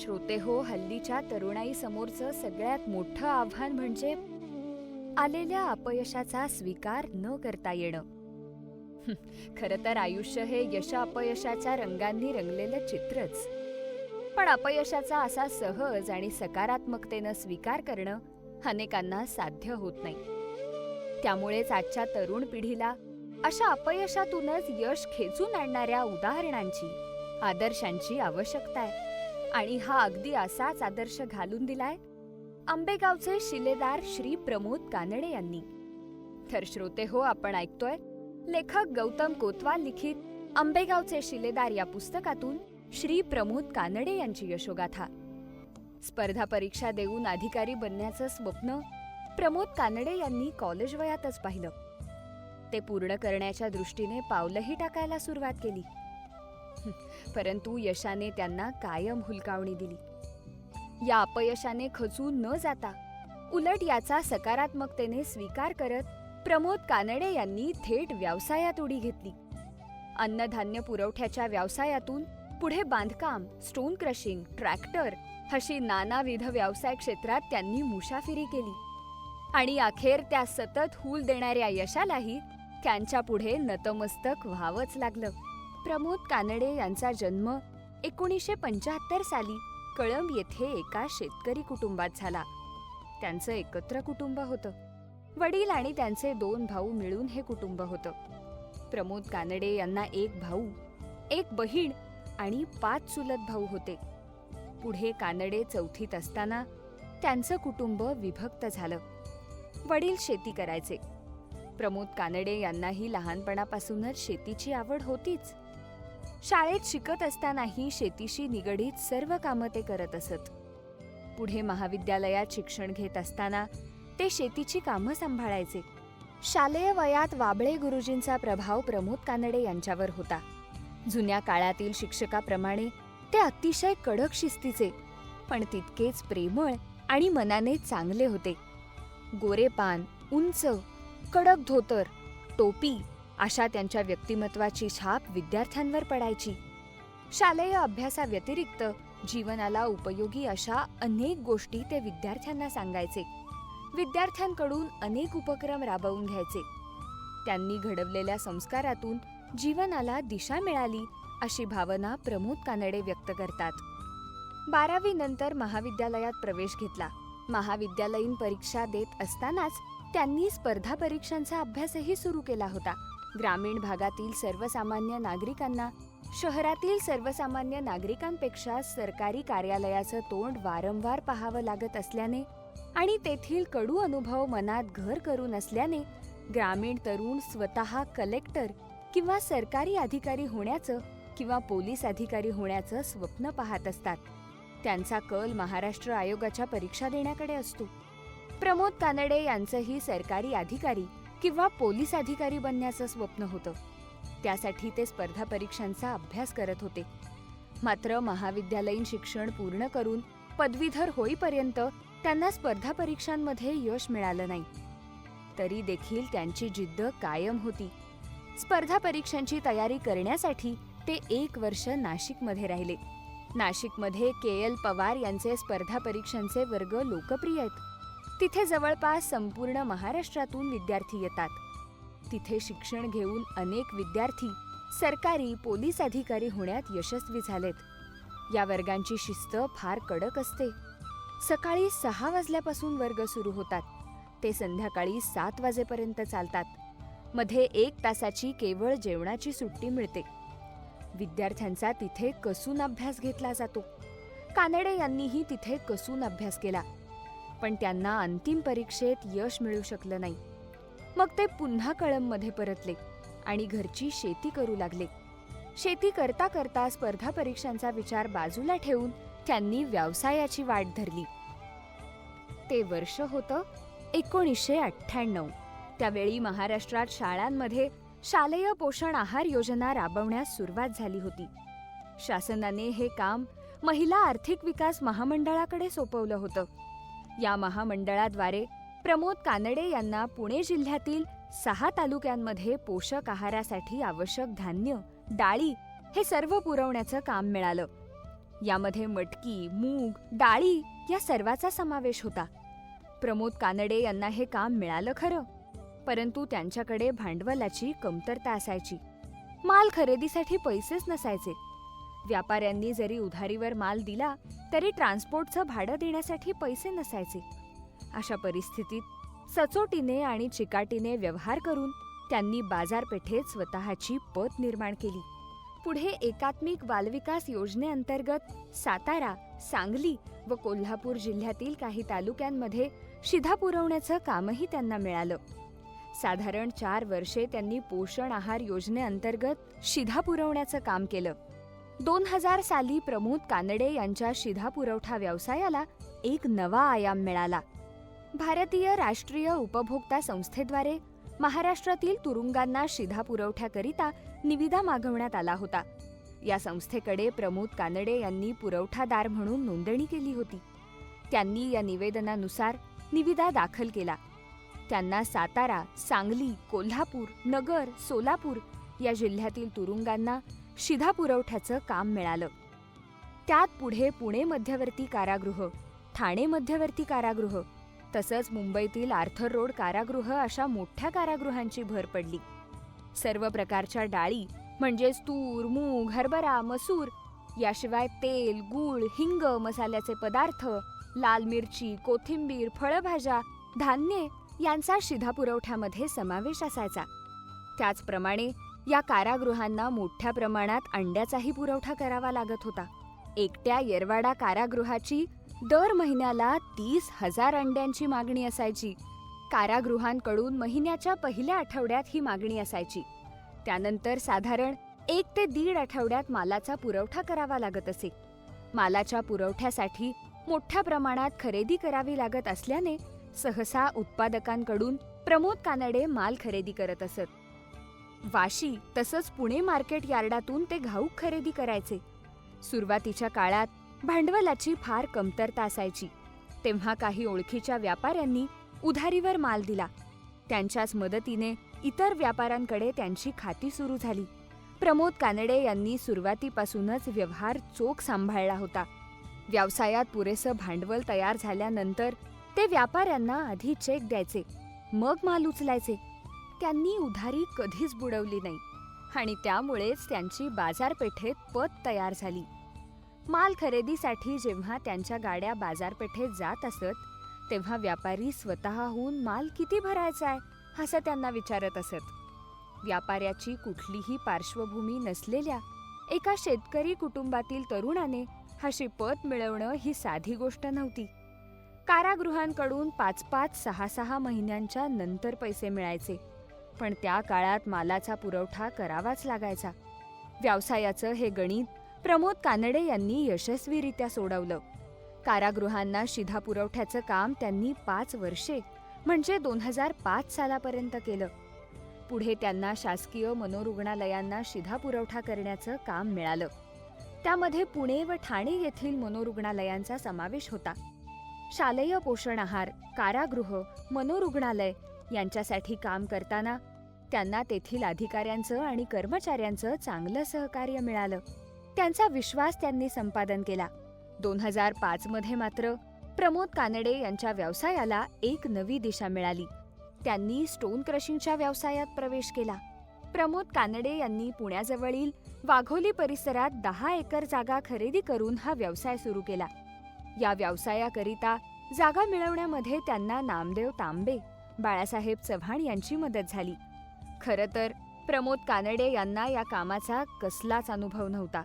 श्रोते हो हल्लीच्या तरुणाई समोरचं सगळ्यात मोठं आव्हान म्हणजे आलेल्या अपयशाचा स्वीकार न करता येणं. खरं तर आयुष्य हे यश अपयशाच्या रंगांनी रंगलेलं चित्रच. पण अपयशाचा असा सहज आणि सकारात्मकतेनं स्वीकार करणं अनेकांना साध्य होत नाही. त्यामुळेच आजच्या तरुण पिढीला अशा अपयशातूनच यश खेचून आणणाऱ्या उदाहरणांची आदर्शांची आवश्यकता आहे. आणि हा अगदी असाच आदर्श घालून दिलाय? आंबेगावचे शिलेदार श्री प्रमोद कानडे यांनी. तर श्रोते हो आपण ऐकतोय लेखक गौतम कोतवाल लिखित आंबेगावचे शिलेदार या पुस्तकातून श्री प्रमोद कानडे यांची यशोगाथा. स्पर्धा परीक्षा देऊन अधिकारी बनण्याचं स्वप्न प्रमोद कानडे यांनी कॉलेज वयातच पाहिलं. ते पूर्ण करण्याच्या दृष्टीने पावलंही टाकायला सुरुवात केली. परंतु यशाने त्यांना कायम हुलकावणी दिली. या अपयशाने खचून न जाता उलट याचा सकारात्मकतेने स्वीकार करत प्रमोद कानडे यांनी थेट व्यवसायात उडी घेतली. अन्नधान्य पुरवठ्याच्या व्यवसायातून पुढे बांधकाम स्टोन क्रशिंग ट्रॅक्टर अशी नानाविध व्यवसाय क्षेत्रात त्यांनी मुसाफिरी केली. आणि अखेर त्या सतत हूल देणाऱ्या यशालाही त्यांच्या पुढे नतमस्तक व्हावंच लागलं. प्रमोद कानडे यांचा जन्म एकोणीसशे पंच्याहत्तर साली कळंब येथे एका शेतकरी कुटुंबात झाला. त्यांचं एकत्र कुटुंब होतं. वडील आणि त्यांचे दोन भाऊ मिळून हे कुटुंब होतं. प्रमोद कानडे यांना एक भाऊ एक बहीण आणि पाच चुलत भाऊ होते. पुढे कानडे चौथीत असताना त्यांचं कुटुंब विभक्त झालं. वडील शेती करायचे. प्रमोद कानडे यांनाही लहानपणापासूनच शेतीची आवड होतीच. शाळेत शिकत असतानाही शेतीशी निगडीत सर्व कामं ते करत असत. पुढे महाविद्यालयात शिक्षण घेत असताना ते शेतीची कामं सांभाळायचे. शालेय वयात वाबळे गुरुजींचा प्रभाव प्रमोद कानडे यांच्यावर होता. जुन्या काळातील शिक्षकाप्रमाणे ते अतिशय कडक शिस्तीचे पण तितकेच प्रेमळ आणि मनाने चांगले होते. गोरेपान उंच कडक धोतर टोपी अशा त्यांच्या व्यक्तिमत्वाची छाप विद्यार्थ्यांवर पडायची. शालेय अभ्यासाव्यतिरिक्त जीवनाला उपयोगी अशा अनेक गोष्टी ते विद्यार्थ्यांना सांगायचे. विद्यार्थ्यांकडून अनेक उपक्रम राबवून घ्यायचे. त्यांनी घडवलेल्या संस्कारातून जीवनाला दिशा मिळाली अशी भावना प्रमोद कानडे व्यक्त करतात. बारावी नंतर महाविद्यालयात प्रवेश घेतला. महाविद्यालयीन परीक्षा देत असतानाच त्यांनी स्पर्धा परीक्षांचा अभ्यासही सुरू केला होता. ग्रामीण भागातील सर्वसामान्य नागरिकांना शहरातील सर्वसामान्य नागरिकांपेक्षा सरकारी कार्यालयाचं तोंड वारंवार पाहावं लागत असल्याने आणि तेथील कडू अनुभव मनात घर करून असल्याने ग्रामीण तरुण स्वतः कलेक्टर किंवा सरकारी अधिकारी होण्याचं किंवा पोलीस अधिकारी होण्याचं स्वप्न पाहत असतात. त्यांचा कल महाराष्ट्र आयोगाच्या परीक्षा देण्याकडे असतो. प्रमोद कानडे यांचंही सरकारी अधिकारी किंवा पोलीस अधिकारी बनण्याचं स्वप्न होतं. त्यासाठी ते स्पर्धा परीक्षांचा अभ्यास करत होते. मात्र महाविद्यालयीन शिक्षण पूर्ण करून पदवीधर होईपर्यंत त्यांना स्पर्धा परीक्षांमध्ये यश मिळालं नाही. तरी देखील त्यांची जिद्द कायम होती. स्पर्धा परीक्षांची तयारी करण्यासाठी ते एक वर्ष नाशिकमध्ये राहिले. नाशिकमध्ये के एल पवार यांचे स्पर्धा परीक्षांचे वर्ग लोकप्रिय आहेत. तिथे जवळपास संपूर्ण महाराष्ट्रातून विद्यार्थी येतात. तिथे शिक्षण घेऊन अनेक विद्यार्थी सरकारी पोलीस अधिकारी होण्यात यशस्वी झालेत. या वर्गांची शिस्त फार कडक असते. सकाळी सहा वाजल्यापासून वर्ग सुरू होतात. ते संध्याकाळी सात वाजेपर्यंत चालतात. मध्ये एक तासाची केवळ जेवणाची सुट्टी मिळते. विद्यार्थ्यांचा तिथे कसून अभ्यास घेतला जातो. कानडे यांनीही तिथे कसून अभ्यास केला. पण त्यांना अंतिम परीक्षेत यश मिळू शकलं नाही. मग ते पुन्हा कळंबमध्ये परतले आणि घरची शेती करू लागले. शेती करता करता स्पर्धा परीक्षांचा विचार बाजूला ठेवून त्यांनी व्यवसायाची वाट धरली. ते वर्ष होतं एकोणीसशे अठ्ठ्याण्णव. त्यावेळी महाराष्ट्रात शाळांमध्ये शालेय पोषण आहार योजना राबवण्यास सुरुवात झाली होती. शासनाने हे काम महिला आर्थिक विकास महामंडळाकडे सोपवलं होतं. या महामंडळाद्वारे प्रमोद कानडे यांना पुणे जिल्ह्यातील सहा तालुक्यांमध्ये पोषक आहारासाठी आवश्यक धान्य डाळी हे सर्व पुरवण्याचं काम मिळालं. यामध्ये मटकी मूग डाळी या सर्वाचा समावेश होता. प्रमोद कानडे यांना हे काम मिळालं खरं परंतु त्यांच्याकडे भांडवलाची कमतरता असायची. माल खरेदीसाठी पैसेच नसायचे. व्यापाऱ्यांनी जरी उधारीवर माल दिला तरी ट्रान्सपोर्टचं भाडं देण्यासाठी पैसे नसायचे. अशा परिस्थितीत सचोटीने आणि चिकाटीने व्यवहार करून त्यांनी बाजारपेठेत स्वतःची पत निर्माण केली. पुढे एकात्मिक बालविकास योजनेअंतर्गत सातारा सांगली व कोल्हापूर जिल्ह्यातील काही तालुक्यांमध्ये शिधा पुरवण्याचं कामही त्यांना मिळालं. साधारण चार वर्षे त्यांनी पोषण आहार योजनेअंतर्गत शिधा पुरवण्याचं काम केलं. दोन हजार साली प्रमोद कानडे यांच्या शिधा पुरवठा व्यवसायाला एक नवा आयाम मिळाला. भारतीय राष्ट्रीय उपभोक्ता संस्थेद्वारे महाराष्ट्रातील तुरुंगांना शिधा पुरवठ्याकरिता निविदा मागवण्यात आला होता. या संस्थेकडे प्रमोद कानडे यांनी पुरवठादार म्हणून नोंदणी केली होती. त्यांनी या निवेदनानुसार निविदा दाखल केला. त्यांना सातारा सांगली कोल्हापूर नगर सोलापूर या जिल्ह्यातील तुरुंगांना शिधा पुरवठ्याचं काम मिळालं. त्यात पुढे पुणे मध्यवर्ती कारागृह ठाणे मध्यवर्ती कारागृह तसंच मुंबईतील आर्थर रोड कारागृह अशा मोठ्या कारागृहांची भर पडली. सर्व प्रकारच्या डाळी म्हणजेच तूर मूग हरभरा मसूर याशिवाय तेल गूळ हिंग मसाल्याचे पदार्थ लाल मिरची कोथिंबीर फळभाज्या धान्ये यांचा शिधा पुरवठ्यामध्ये समावेश असायचा. त्याचप्रमाणे या कारागृहांना मोठ्या प्रमाणात अंड्याचाही पुरवठा करावा लागत होता. एकट्या येरवाडा कारागृहाची दर महिन्याला तीस हजार अंड्यांची मागणी असायची. कारागृहांकडून महिन्याच्या पहिल्या आठवड्यात ही मागणी असायची. त्यानंतर साधारण एक ते दीड आठवड्यात मालाचा पुरवठा करावा लागत असे. मालाच्या पुरवठ्यासाठी मोठ्या प्रमाणात खरेदी करावी लागत असल्याने सहसा उत्पादकांकडून प्रमोद कानडे माल खरेदी करत असत. वाशी तसंच पुणे मार्केट यार्डातून ते घाऊक खरेदी करायचे. सुरुवातीच्या काळात भांडवलाची फार कमतरता असायची. तेव्हा काही ओळखीच्या व्यापाऱ्यांनी उधारीवर माल दिला. त्यांच्याच मदतीने इतर व्यापाऱ्यांकडे त्यांची खाती सुरू झाली. प्रमोद कानडे यांनी सुरुवातीपासूनच व्यवहार चोख सांभाळला होता. व्यवसायात पुरेसं भांडवल तयार झाल्यानंतर ते व्यापाऱ्यांना आधी चेक द्यायचे. मग माल उचलायचे. त्यांनी उधारी कधीच बुडवली नाही आणि त्यामुळेच त्यांची बाजारपेठेत पत तयार झाली. माल खरेदीसाठी जेव्हा त्यांच्या गाड्या बाजारपेठेत जात असत तेव्हा व्यापारी स्वतःहून माल किती भरायचा आहे असं त्यांना विचारत असत. व्यापाऱ्याची कुठलीही पार्श्वभूमी नसलेल्या एका शेतकरी कुटुंबातील तरुणाने अशी पत मिळवणं ही साधी गोष्ट नव्हती. कारागृहांकडून पाच पाच सहा सहा महिन्यांच्या नंतर पैसे मिळायचे. पण त्या काळात मालाचा पुरवठा करावाच लागायचा. व्यवसायाचं हे गणित प्रमोद कानडे यांनी यशस्वीरित्या सोडवलं. कारागृहांना शिधा पुरवठ्याचं काम त्यांनी पाच वर्षे म्हणजे दोन हजार पाच सालापर्यंत केलं. पुढे त्यांना शासकीय मनोरुग्णालयांना शिधा पुरवठा करण्याचं काम मिळालं. त्यामध्ये पुणे व ठाणे येथील मनोरुग्णालयांचा समावेश होता. शालेय पोषण आहार कारागृह मनोरुग्णालय यांच्यासाठी काम करताना त्यांना तेथील अधिकाऱ्यांचं आणि कर्मचाऱ्यांचं चांगलं सहकार्य मिळालं. त्यांचा विश्वास त्यांनी संपादन केला. दोन हजार पाच मध्ये मात्र प्रमोद कानडे यांच्या व्यवसायाला एक नवी दिशा मिळाली. त्यांनी स्टोन क्रशिंगच्या व्यवसायात प्रवेश केला. प्रमोद कानडे यांनी पुण्याजवळील वाघोली परिसरात दहा एकर जागा खरेदी करून हा व्यवसाय सुरू केला. या व्यवसायाकरिता जागा मिळवण्यामध्ये त्यांना नामदेव तांबे बाळासाहेब चव्हाण यांची मदत झाली. खरं तर प्रमोद कानडे यांना या कामाचा कसलाच अनुभव नव्हता.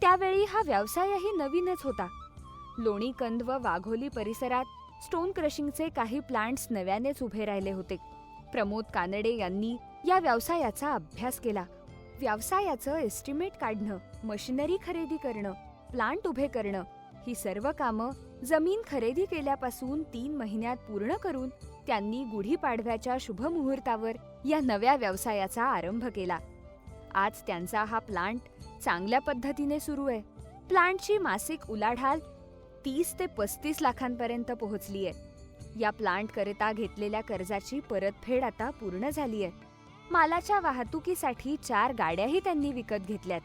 त्यावेळी हा व्यवसायही नवीनच होता. लोणीकंद व वाघोली परिसरात स्टोन क्रशिंगचे काही प्लांट्स नव्यानेच उभे राहिले होते. प्रमोद कानडे यांनी या व्यवसायाचा अभ्यास केला. व्यवसायाचं एस्टिमेट काढणं मशिनरी खरेदी करणं प्लांट उभे करणं ही सर्व कामं जमीन खरेदी केल्यापासून तीन महिन्यात पूर्ण करून त्यांनी गुढीपाडव्याच्या शुभमुहूर्तावर या नव्या व्यवसायाचा आरंभ केला. आज त्यांचा हा प्लांट चांगल्या पद्धतीने सुरू आहे. प्लांटची मासिक उलाढाल तीस ते पस्तीस लाखांपर्यंत पोहोचली आहे. या प्लांटकरिता घेतलेल्या कर्जाची परतफेड आता पूर्ण झाली आहे. मालाच्या वाहतुकीसाठी चार गाड्याही त्यांनी विकत घेतल्यात.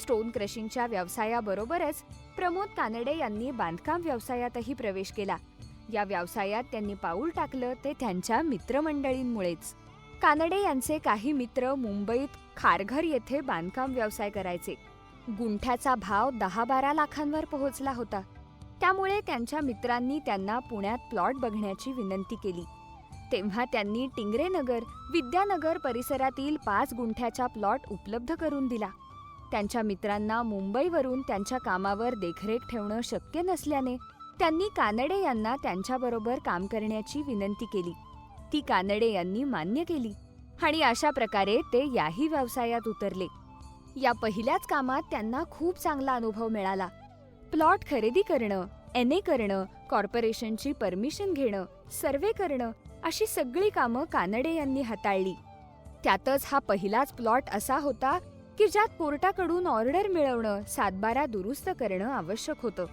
स्टोन क्रशिंगच्या व्यवसायाबरोबरच प्रमोद कानडे यांनी बांधकाम व्यवसायातही प्रवेश केला. या व्यवसायात त्यांनी पाऊल टाकलं ते त्यांच्या मित्रमंडळींमुळेच. कानडे यांचे काही मित्र मुंबईत खारघर येथे बांधकाम व्यवसाय करायचे. गुंठ्याचा भाव दहा बारा लाखांवर पोहोचला होता. त्यामुळे त्यांच्या मित्रांनी त्यांना पुण्यात प्लॉट बघण्याची विनंती केली. तेव्हा त्यांनी टिंगरेनगर विद्यानगर परिसरातील पाच गुंठ्याचा प्लॉट उपलब्ध करून दिला. त्यांच्या मित्रांना मुंबईवरून त्यांच्या कामावर देखरेख ठेवणं शक्य नसल्याने त्यांनी कानडे यांना त्यांच्याबरोबर काम करण्याची विनंती केली. ती कानडे यांनी मान्य केली आणि अशा प्रकारे ते याही व्यवसायात उतरले. या पहिल्याच कामात त्यांना खूप चांगला अनुभव मिळाला. प्लॉट खरेदी करणं एन ए करणं कॉर्पोरेशनची परमिशन घेणं सर्वे करणं अशी सगळी कामं कानडे यांनी हाताळली. त्यातच हा पहिलाच प्लॉट असा होता की ज्यात कोर्टाकडून ऑर्डर मिळवणं सातबारा दुरुस्त करणं आवश्यक होतं.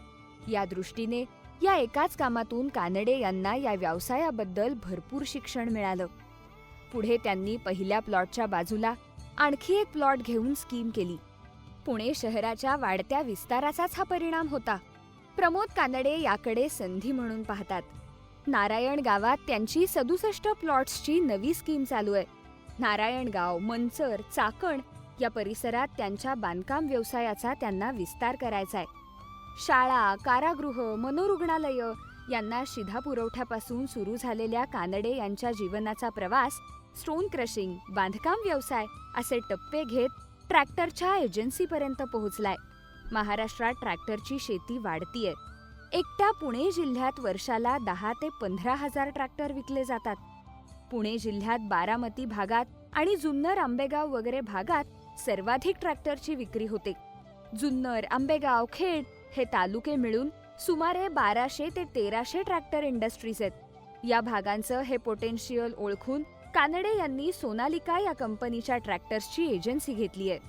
या दृष्टीने या एकाच कामातून कानडे यांना या व्यवसायाबद्दल भरपूर शिक्षण मिळालं. पुढे त्यांनी पहिल्या प्लॉटच्या बाजूला आणखी एक प्लॉट घेऊन स्कीम केली. पुणे शहराच्या वाढत्या विस्ताराचाच हा परिणाम होता. प्रमोद कानडे याकडे संधी म्हणून पाहतात. नारायण गावात त्यांची सदुसष्ट प्लॉट्सची नवी स्कीम चालू आहे. नारायणगाव मंचर चाकण या परिसरात त्यांच्या बांधकाम व्यवसायाचा त्यांना विस्तार करायचा आहे. शाळा कारागृह मनोरुग्णालय यांना शिधा पुरवठ्यापासून सुरू झालेल्या कानडे यांच्या जीवनाचा प्रवास स्टोन क्रशिंग बांधकाम व्यवसाय असे टप्पे घेत ट्रॅक्टरच्या एजन्सीपर्यंत पोहोचलाय. महाराष्ट्रात ट्रॅक्टरची शेती वाढतीये. एकट्या पुणे जिल्ह्यात वर्षाला दहा ते पंधरा हजार ट्रॅक्टर विकले जातात. पुणे जिल्ह्यात बारामती भागात आणि जुन्नर आंबेगाव वगैरे भागात सर्वाधिक ट्रॅक्टरची विक्री होते. जुन्नर आंबेगाव खेड हे तालुके मिळून सुमारे बाराशे ते तेराशे ट्रॅक्टर इंडस्ट्रीज आहेत. या भागांचं हे पोटेन्शियल ओळखून कानडे यांनी सोनालिका या कंपनीच्या ट्रॅक्टर्सची एजन्सी घेतली आहे.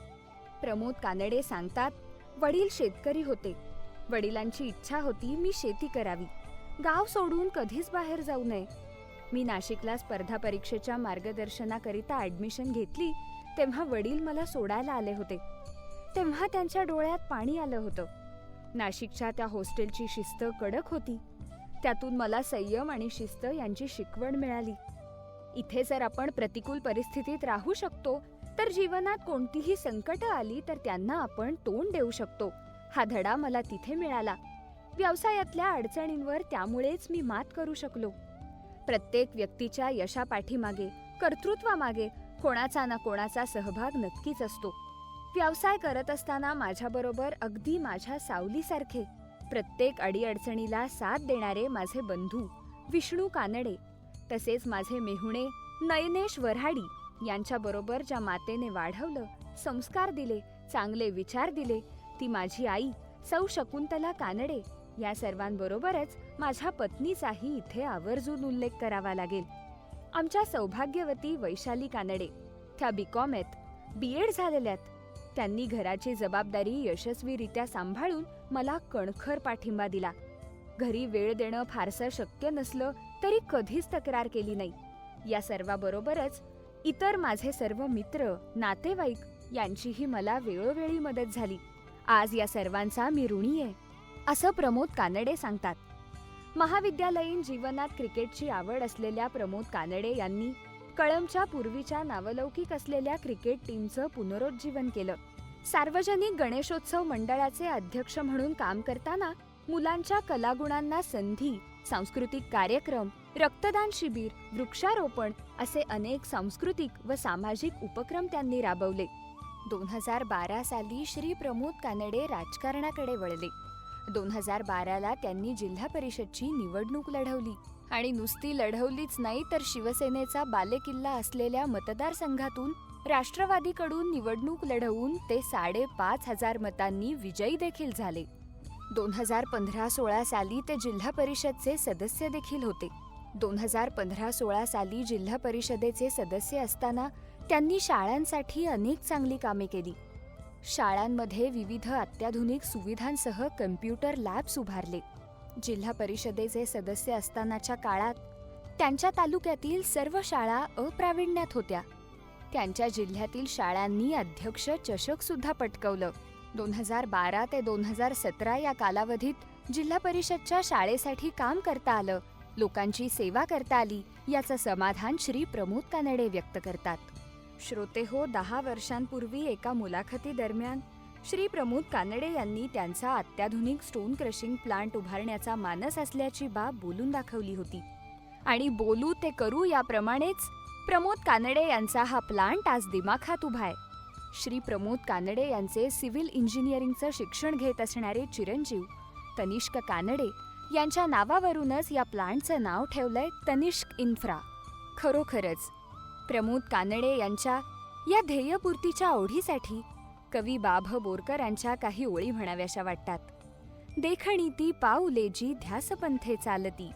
प्रमोद कानडे सांगतात वडील शेतकरी होते. वडिलांची इच्छा होती मी शेती करावी. गाव सोडून कधीच बाहेर जाऊ नये. मी नाशिकला स्पर्धा परीक्षेच्या मार्गदर्शनाकरिता ऍडमिशन घेतली तेव्हा वडील मला सोडायला आले होते. तेव्हा त्यांच्या डोळ्यात पाणी आलं होतं. नाशिकच्या त्या हॉस्टेलची शिस्त कडक होती. त्यातून मला संयम आणि शिस्त यांची शिकवण मिळाली. इथे जर आपण प्रतिकूल परिस्थितीत राहू शकतो तर जीवनात कोणतीही संकट आली तर त्यांना आपण तोंड देऊ शकतो. हा धडा मला तिथे मिळाला. व्यवसायातल्या अडचणींवर त्यामुळेच मी मात करू शकलो. प्रत्येक व्यक्तीच्या यशापाठीमागे कर्तृत्वामागे कोणाचा ना कोणाचा सहभाग नक्कीच असतो. व्यवसाय करत असताना माझ्याबरोबर अगदी माझ्या सावलीसारखे प्रत्येक अडीअडचणीला साथ देणारे माझे बंधू विष्णू कानडे तसेच माझे मेहुणे नयनेश वऱ्हाडी यांच्याबरोबर ज्या मातेने वाढवलं संस्कार दिले चांगले विचार दिले ती माझी आई सौ शकुंतला कानडे या सर्वांबरोबरच माझ्या पत्नीचाही इथे आवर्जून उल्लेख करावा लागेल. आमच्या सौभाग्यवती वैशाली कानडे त्या बीकॉम आहेत बी एड झालेल्यात. त्यांनी घराची जबाबदारी यशस्वीरित्या सांभाळून मला कणखर पाठिंबा दिला. घरी वेळ देणं फारसं शक्य नसलं तरी कधीच तक्रार केली नाही. या सर्वाबरोबरच इतर माझे सर्व मित्र नातेवाईक यांचीही मला वेळोवेळी मदत झाली. आज या सर्वांचा मी ऋणी आहे असं प्रमोद कानडे सांगतात. महाविद्यालयीन जीवनात क्रिकेटची आवड असलेल्या प्रमोद कानडे यांनी कळमच्या पूर्वीच्या नावलौकिक असलेल्या क्रिकेट टीमचं पुनरुज्जीवन केलं. सार्वजनिक गणेशोत्सव मंडळाचे अध्यक्ष म्हणून काम करताना मुलांच्या कलागुणांना संधी सांस्कृतिक कार्यक्रम रक्तदान शिबिर वृक्षारोपण असे अनेक सांस्कृतिक व सामाजिक उपक्रम त्यांनी राबवले. दोन हजार बारा साली श्री प्रमोद कानडे राजकारणाकडे वळले. दोन हजार बाराला त्यांनी जिल्हा परिषदची निवडणूक लढवली. आणि नुसती लढवलीच नाही तर शिवसेनेचा बालेकिल्ला असलेल्या मतदारसंघातून राष्ट्रवादीकडून निवडणूक लढवून ते साडेपाच हजार मतांनी विजयी देखील झाले. दोन हजार पंधरा सोळा साली ते जिल्हा परिषदचे सदस्य देखील होते. दोन हजार पंधरा सोळा साली जिल्हा परिषदेचे सदस्य असताना त्यांनी शाळांसाठी अनेक चांगली कामे केली. शाळांमध्ये विविध अत्याधुनिक सुविधांसह कम्प्युटर लॅब्स उभारले. जिल्हा परिषदेचे सदस्य असतानाच्या काळात त्यांच्या तालुक्यातील सर्व शाळा अप्राविण्यात होत्या. त्यांच्या जिल्ह्यातील शाळांनी अध्यक्ष चषक सुद्धा पटकवलं. दोन हजार बारा ते दोन हजार सतरा या कालावधीत जिल्हा परिषदच्या शाळेसाठी काम करता आलं. लोकांची सेवा करता आली. याचं समाधान श्री प्रमोद कानडे व्यक्त करतात. श्रोते हो दहा वर्षांपूर्वी एका मुलाखती दरम्यान श्री प्रमोद कानडे यांनी त्यांचा अत्याधुनिक स्टोन क्रशिंग प्लांट उभारण्याचा मानस असल्याची बाब बोलून दाखवली होती. आणि बोलू ते करू याप्रमाणेच प्रमोद कानडे यांचा हा प्लांट आज दिमाखात उभा आहे. श्री प्रमोद कानडे यांचे सिव्हिल इंजिनिअरिंगचं शिक्षण घेत असणारे चिरंजीव तनिष्क कानडे यांच्या नावावरूनच या प्लांटचं नाव ठेवलंय तनिष्क इन्फ्रा. खरोखरच प्रमोद कानडे यांच्या या ध्येयपूर्तीच्या ओढीसाठी कवी बाभ बोरकर यांच्या काही ओळी म्हणाव्याशा वाटतात. देखणी ती पाऊलेजी ध्यासपंथे चालती.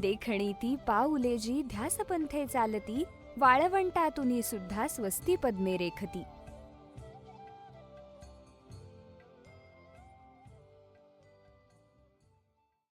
देखणी ती पाऊलेजी ध्यासपंथे चालती. वाळवंटातुनी सुद्धा स्वस्ती पद्मे रेखती.